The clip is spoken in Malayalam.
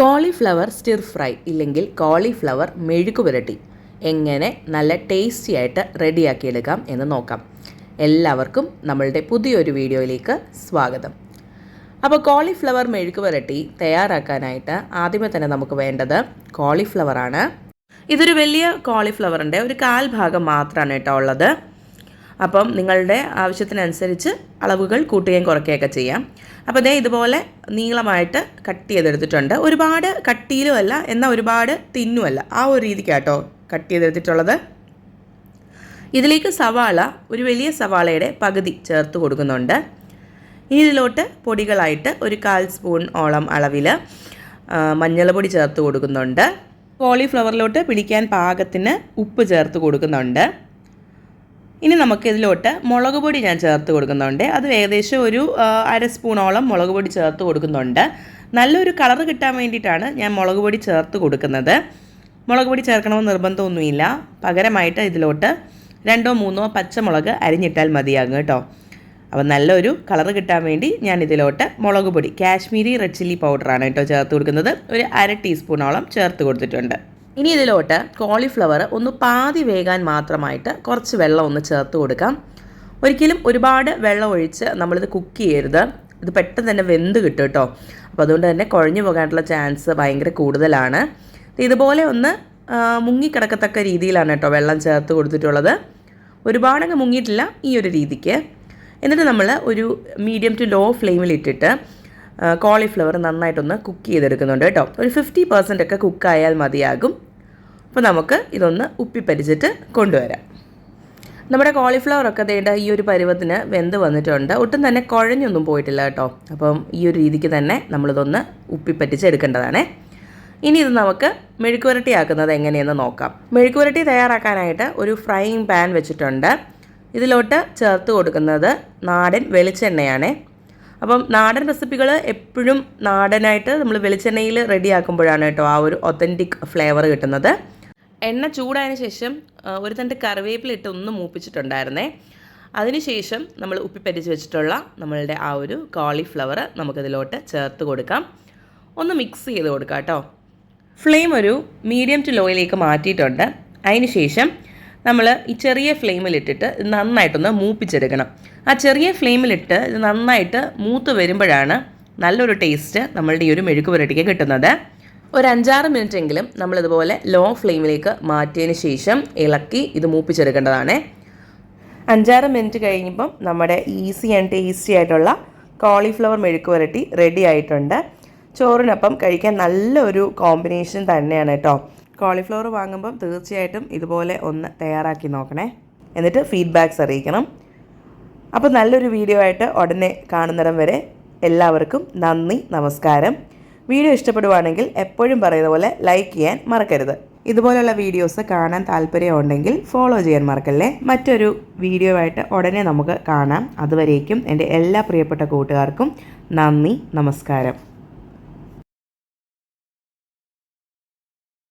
കോളിഫ്ലവർ സ്റ്റിർ ഫ്രൈ ഇല്ലെങ്കിൽ കോളിഫ്ലവർ മെഴുക്ക് പുരട്ടി. എങ്ങനെ നല്ല ടേസ്റ്റി ആയിട്ട് റെഡിയാക്കിയെടുക്കാം എന്ന് നോക്കാം. എല്ലാവർക്കും നമ്മളുടെ പുതിയൊരു വീഡിയോയിലേക്ക് സ്വാഗതം. അപ്പോൾ കോളിഫ്ലവർ മെഴുക്ക് പുരട്ടി തയ്യാറാക്കാനായിട്ട് ആദ്യമേ തന്നെ നമുക്ക് വേണ്ടത് കോളിഫ്ലവറാണ് ഇതൊരു വലിയ കോളിഫ്ലവറിന്റെ ഒരു കാൽ ഭാഗം മാത്രമാണ് കേട്ടോ ഉള്ളത്. അപ്പം നിങ്ങളുടെ ആവശ്യത്തിനനുസരിച്ച് അളവുകൾ കൂട്ടുകയും കുറയ്ക്കുകയൊക്കെ ചെയ്യാം. അപ്പോൾ ദേ ഇതുപോലെ നീളമായിട്ട് കട്ട് ചെയ്തെടുത്തിട്ടുണ്ട്. ഒരുപാട് കട്ടിയിലുമല്ല എന്നാൽ ഒരുപാട് തിന്നുമല്ല. ആ ഒരു രീതിക്കാട്ടോ കട്ട് ചെയ്തെടുത്തിട്ടുള്ളത്. ഇതിലേക്ക് സവാള ഒരു വലിയ സവാളയുടെ പകുതി ചേർത്ത് കൊടുക്കുന്നുണ്ട്. ഇനി ഇതിലോട്ട് പൊടികളായിട്ട് ഒരു കാൽ സ്പൂൺ ഓളം അളവിൽ മഞ്ഞൾപ്പൊടി ചേർത്ത് കൊടുക്കുന്നുണ്ട്. കോളിഫ്ലവറിലോട്ട് പിടിക്കാൻ പാകത്തിന് ഉപ്പ് ചേർത്ത് കൊടുക്കുന്നുണ്ട്. ഇനി നമുക്ക് ഇതിലോട്ട് മുളക് പൊടി ഞാൻ ചേർത്ത് കൊടുക്കുന്നുണ്ട്. അത് ഏകദേശം ഒരു അര സ്പൂണോളം മുളക് പൊടി ചേർത്ത് കൊടുക്കുന്നുണ്ട്. നല്ലൊരു കളർ കിട്ടാൻ വേണ്ടിയിട്ടാണ് ഞാൻ മുളക് പൊടി ചേർത്ത് കൊടുക്കുന്നത്. മുളക് പൊടി ചേർക്കണമെന്ന് നിർബന്ധമൊന്നുമില്ല. പകരമായിട്ട് ഇതിലോട്ട് രണ്ടോ മൂന്നോ പച്ചമുളക് അരിഞ്ഞിട്ടാൽ മതിയാകും കേട്ടോ. അപ്പോൾ നല്ലൊരു കളർ കിട്ടാൻ വേണ്ടി ഞാൻ ഇതിലോട്ട് മുളക് പൊടി കാശ്മീരി റെഡ് ചില്ലി പൗഡറാണ് കേട്ടോ ചേർത്ത് കൊടുക്കുന്നത്. ഒരു അര ടീസ്പൂണോളം ചേർത്ത് കൊടുത്തിട്ടുണ്ട്. ഇനി ഇതിലോട്ട് കോളിഫ്ലവർ ഒന്ന് പാതി വേകാൻ മാത്രമായിട്ട് കുറച്ച് വെള്ളം ഒന്ന് ചേർത്ത് കൊടുക്കാം. ഒരിക്കലും ഒരുപാട് വെള്ളം ഒഴിച്ച് നമ്മളിത് കുക്ക് ചെയ്യരുത്. ഇത് പെട്ടെന്ന് തന്നെ വെന്ത് കിട്ടും കേട്ടോ അപ്പോൾ അതുകൊണ്ട് തന്നെ കുഴഞ്ഞു പോകാനുള്ള ചാൻസ് ഭയങ്കര കൂടുതലാണ്. ഇതുപോലെ ഒന്ന് മുങ്ങിക്കിടക്കത്തക്ക രീതിയിലാണ് കേട്ടോ വെള്ളം ചേർത്ത് കൊടുത്തിട്ടുള്ളത്. ഒരുപാടങ്ങ് മുങ്ങിയിട്ടില്ല ഈ ഒരു രീതിക്ക്. എന്നിട്ട് നമ്മൾ ഒരു മീഡിയം ടു ലോ ഫ്ലെയിമിൽ ഇട്ടിട്ട് കോളിഫ്ലവർ നന്നായിട്ടൊന്ന് കുക്ക് ചെയ്തെടുക്കുന്നുണ്ട് കേട്ടോ. ഒരു ഫിഫ്റ്റി പെർസെന്റ് ഒക്കെ കുക്കായാൽ മതിയാകും. അപ്പോൾ നമുക്ക് ഇതൊന്ന് ഉപ്പിപ്പരിച്ചിട്ട് കൊണ്ടുവരാം. നമ്മുടെ കോളിഫ്ലവർ ഒക്കെ തേണ്ട ഈ ഒരു പരുവത്തിന് വെന്ത് വന്നിട്ടുണ്ട്. ഒട്ടും തന്നെ കുഴഞ്ഞൊന്നും പോയിട്ടില്ല കേട്ടോ. അപ്പം ഈ ഒരു രീതിക്ക് തന്നെ നമ്മളിതൊന്ന് ഉപ്പിപ്പറ്റിച്ച് എടുക്കേണ്ടതാണേ ഇനി ഇത് നമുക്ക് മെഴുക്കുവരട്ടി ആക്കുന്നത് എങ്ങനെയെന്ന് നോക്കാം. മെഴുക്കുവരട്ടി തയ്യാറാക്കാനായിട്ട് ഒരു ഫ്രൈയിങ് പാൻ വെച്ചിട്ടുണ്ട്. ഇതിലോട്ട് ചേർത്ത് കൊടുക്കുന്നത് നാടൻ വെളിച്ചെണ്ണയാണ്. അപ്പം നാടൻ റെസിപ്പികൾ എപ്പോഴും നാടനായിട്ട് നമ്മൾ വെളിച്ചെണ്ണയിൽ റെഡിയാക്കുമ്പോഴാണ് കേട്ടോ ആ ഒരു ഒത്തന്റിക് ഫ്ലേവർ കിട്ടുന്നത്. എണ്ണ ചൂടായതിനു ശേഷം ഒരു തണ്ട് കറിവേപ്പില ഇട്ട് ഒന്ന് മൂപ്പിച്ചിട്ടുണ്ടായിരുന്നേ. അതിനുശേഷം നമ്മൾ ഉപ്പിപ്പരിച്ച് വെച്ചിട്ടുള്ള നമ്മളുടെ ആ ഒരു കോളിഫ്ലവർ നമുക്കിതിലോട്ട് ചേർത്ത് കൊടുക്കാം. ഒന്ന് മിക്സ് ചെയ്ത് കൊടുക്കാം കേട്ടോ. ഫ്ലെയിം ഒരു മീഡിയം ടു ലോയിലേക്ക് മാറ്റിയിട്ടുണ്ട്. അതിനുശേഷം നമ്മൾ ഈ ചെറിയ ഫ്ലെയിമിലിട്ടിട്ട് നന്നായിട്ടൊന്ന് മൂപ്പിച്ചെടുക്കണം. ആ ചെറിയ ഫ്ലെയിമിലിട്ട് ഇത് നന്നായിട്ട് മൂത്ത് വരുമ്പോഴാണ് നല്ലൊരു ടേസ്റ്റ് നമ്മളുടെ ഈ ഒരു മെഴുക്ക് പുരട്ടിക്ക് കിട്ടുന്നത്. ഒരു അഞ്ചാറ് മിനിറ്റ് എങ്കിലും നമ്മളിതുപോലെ ലോ ഫ്ലെയിമിലേക്ക് മാറ്റിയതിന് ശേഷം ഇളക്കി ഇത് മൂപ്പിച്ചെടുക്കേണ്ടതാണേ. അഞ്ചാറ് മിനിറ്റ് കഴിയുമ്പം നമ്മുടെ ഈസി ആൻഡ് ടേസ്റ്റി ആയിട്ടുള്ള കോളിഫ്ലവർ മെഴുക്ക് പുരട്ടി റെഡി ആയിട്ടുണ്ട്. ചോറിനൊപ്പം കഴിക്കാൻ നല്ലൊരു കോമ്പിനേഷൻ തന്നെയാണ് കേട്ടോ. കോളിഫ്ലവർ വാങ്ങുമ്പം തീർച്ചയായിട്ടും ഇതുപോലെ ഒന്ന് തയ്യാറാക്കി നോക്കണേ. എന്നിട്ട് ഫീഡ്ബാക്ക്സ് അറിയിക്കണം. അപ്പോൾ നല്ലൊരു വീഡിയോ ആയിട്ട് ഉടനെ കാണുന്നിടം വരെ എല്ലാവർക്കും നന്ദി നമസ്കാരം. വീഡിയോ ഇഷ്ടപ്പെടുവാണെങ്കിൽ എപ്പോഴും പറയുന്ന പോലെ ലൈക്ക് ചെയ്യാൻ മറക്കരുത്. ഇതുപോലെയുള്ള വീഡിയോസ് കാണാൻ താല്പര്യമുണ്ടെങ്കിൽ ഫോളോ ചെയ്യാൻ മറക്കല്ലേ? മറ്റൊരു വീഡിയോ ആയിട്ട് ഉടനെ നമുക്ക് കാണാം. അതുവരേക്കും എന്റെ എല്ലാ പ്രിയപ്പെട്ട കൂട്ടുകാർക്കും നന്ദി നമസ്കാരം.